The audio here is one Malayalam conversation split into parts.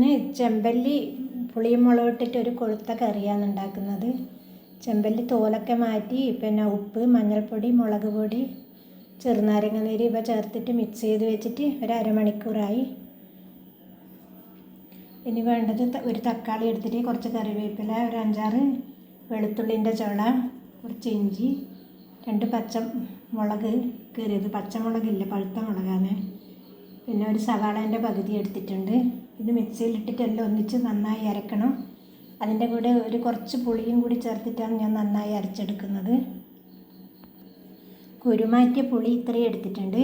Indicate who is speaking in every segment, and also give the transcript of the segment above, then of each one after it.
Speaker 1: ഇന്ന് ചെമ്പല്ലി പുളിയും മുളകും ഇട്ടിട്ട് ഒരു കൊഴുത്ത കറിയാണ് ഉണ്ടാക്കുന്നത്. ചെമ്പല്ലി തോലൊക്കെ മാറ്റി പിന്നെ ഉപ്പ് മഞ്ഞൾപ്പൊടി മുളക് പൊടി ചെറുനാരങ്ങ നീര് ഇവ ചേർത്തിട്ട് മിക്സ് ചെയ്ത് വെച്ചിട്ട് ഒരു അരമണിക്കൂറായി. ഇനി വേണ്ടത് ഒരു തക്കാളി എടുത്തിട്ട് കുറച്ച് കറിവേപ്പില ഒരു അഞ്ചാറ് വെളുത്തുള്ളിന്റെ ചുള കുറച്ച് ഇഞ്ചി രണ്ട് പച്ച മുളക് കീറിയത് പച്ചമുളകില്ല പഴുത്ത മുളകാണ്. പിന്നെ ഒരു സവാളേന്റെ പകുതി എടുത്തിട്ടുണ്ട്. ഇത് മിക്സിയിലിട്ടിട്ട് എല്ലാം ഒന്നിച്ച് നന്നായി അരക്കണം. അതിന്റെ കൂടെ ഒരു കുറച്ച് പുളിയും കൂടി ചേർത്തിട്ടാണ് ഞാൻ നന്നായി അരച്ചെടുക്കുന്നത്. കുരുമാറ്റിയ പുളി ഇത്രയും എടുത്തിട്ടുണ്ട്.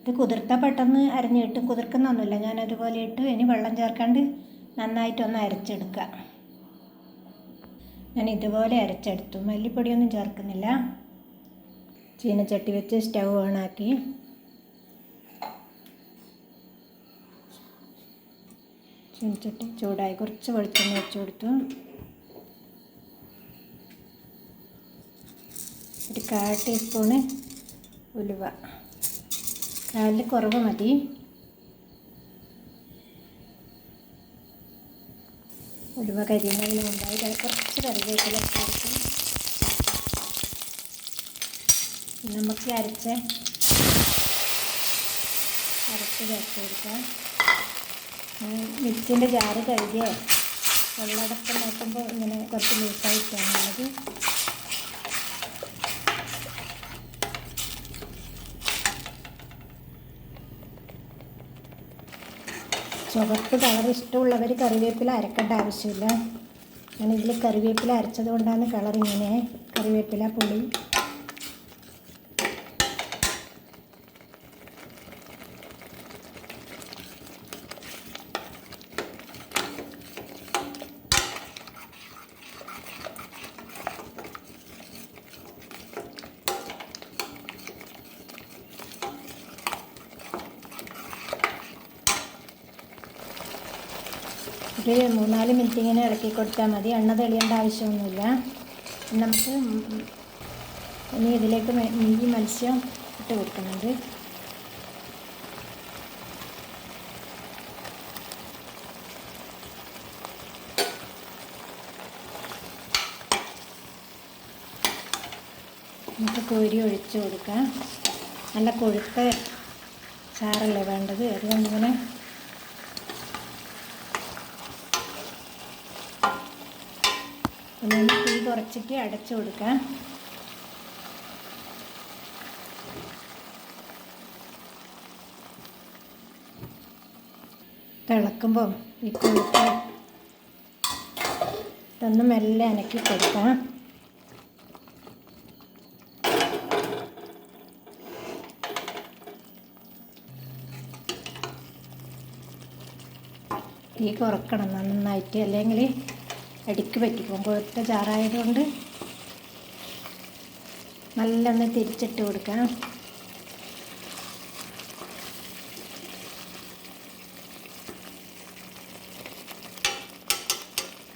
Speaker 1: ഇത് കുതിർത്താൽ പെട്ടെന്ന് അരഞ്ഞിട്ട് കുതിർക്കുന്നൊന്നുമില്ല. ഞാൻ അതുപോലെ ഇട്ട്. ഇനി വെള്ളം ചേർക്കാണ്ട് നന്നായിട്ടൊന്ന് അരച്ചെടുക്കുക ഞാൻ ഇതുപോലെ അരച്ചെടുത്തു. മല്ലിപ്പൊടിയൊന്നും ചേർക്കുന്നില്ല. ചീനച്ചട്ടി വെച്ച് സ്റ്റൗ ഓണാക്കി. ചീനച്ചട്ടി ചൂടായി കുറച്ച് വെളിച്ചെണ്ണ വെച്ച് കൊടുത്തു. ഒരു കാൽ ടീസ്പൂണ് ഉലുവ. കാലിൽ കുറവ് മതി. ഉലുവ കരിയുന്നതിന് മുമ്പായി കുറച്ച് കറിവേപ്പില ചേർക്കും നമുക്ക് അരച്ച് അരച്ച് ചേർത്ത് കൊടുക്കാം. മിക്സിന്റെ ജാറ് കഴുകിയ വെള്ളടക്കം നോക്കുമ്പോൾ ഇങ്ങനെ കുറച്ച് ലൂസായിട്ടാണുള്ളത് ചുവപ്പ് കളർ ഇഷ്ടമുള്ളവർ കറിവേപ്പില അരക്കേണ്ട ആവശ്യമില്ല. ഞാൻ കറിവേപ്പില അരച്ചത് കൊണ്ടാണ് കളർ ഇങ്ങനെ. കറിവേപ്പില പുളി. ഒരു മൂന്നാൽ മിനിറ്റ് ഇങ്ങനെ ഇളക്കി കൊടുത്താൽ മതി. എണ്ണ തെളിയേണ്ട ആവശ്യമൊന്നുമില്ല. നമുക്ക് ഇനി ഇതിലേക്ക് ഈ മത്സ്യം ഇട്ട് കൊടുക്കുന്നുണ്ട്. നമുക്ക് കോരി ഒഴിച്ച് കൊടുക്കാം. നല്ല കൊഴുത്ത ചാറല്ലേ വേണ്ടത്? അതുകൊണ്ടിങ്ങനെ ഒന്ന് തീ കുറച്ചിട്ട് അടച്ചു കൊടുക്കാം. തിളക്കുമ്പം ഈ കൊഴുപ്പ് ഇതൊന്ന് മെല്ലെ അനക്കി കൊടുക്കാം. തീ കുറക്കണം നന്നായിട്ട്. അല്ലെങ്കിൽ അടിക്ക് പറ്റിപ്പോകും കൊഴുത്ത ചാറായതുകൊണ്ട് നല്ലൊന്ന് തിരിച്ചിട്ട് കൊടുക്കാം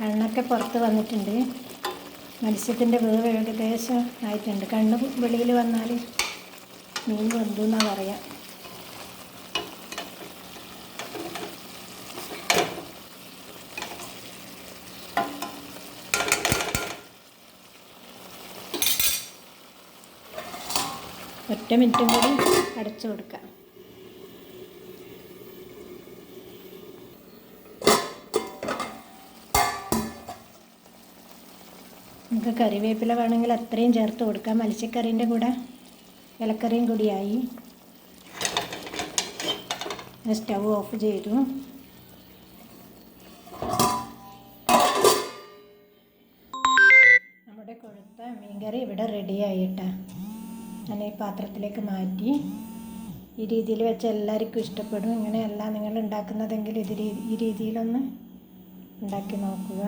Speaker 1: കണ്ണൊക്കെ പുറത്ത് വന്നിട്ടുണ്ട്. മത്സ്യത്തിന്റെ വേവ് ഏകദേശം ആയിട്ടുണ്ട്. കണ്ണ് വെളിയിൽ വന്നാൽ മീൻ വന്നു എന്നാണ് പറയാം. ഒറ്റ മിനിറ്റും കൂടി അടച്ചു കൊടുക്കാം. നമുക്ക് കറിവേപ്പില വേണമെങ്കിൽ അത്രയും ചേർത്ത് കൊടുക്കാം. മത്സ്യക്കറീന്റെ കൂടെ ഇലക്കറിയും കൂടിയായി. സ്റ്റവ് ഓഫ് ചെയ്തു. നമ്മുടെ കൊഴുത്ത മീൻകറി ഇവിടെ റെഡിയായിട്ടാ ഞാൻ ഈ പാത്രത്തിലേക്ക് മാറ്റി. ഈ രീതിയിൽ വെച്ച് എല്ലാവർക്കും ഇഷ്ടപ്പെടും. ഇങ്ങനെയല്ല നിങ്ങൾ ഉണ്ടാക്കുന്നതെങ്കിൽ ഇത് ഈ രീതിയിലൊന്ന് ഉണ്ടാക്കി നോക്കുക.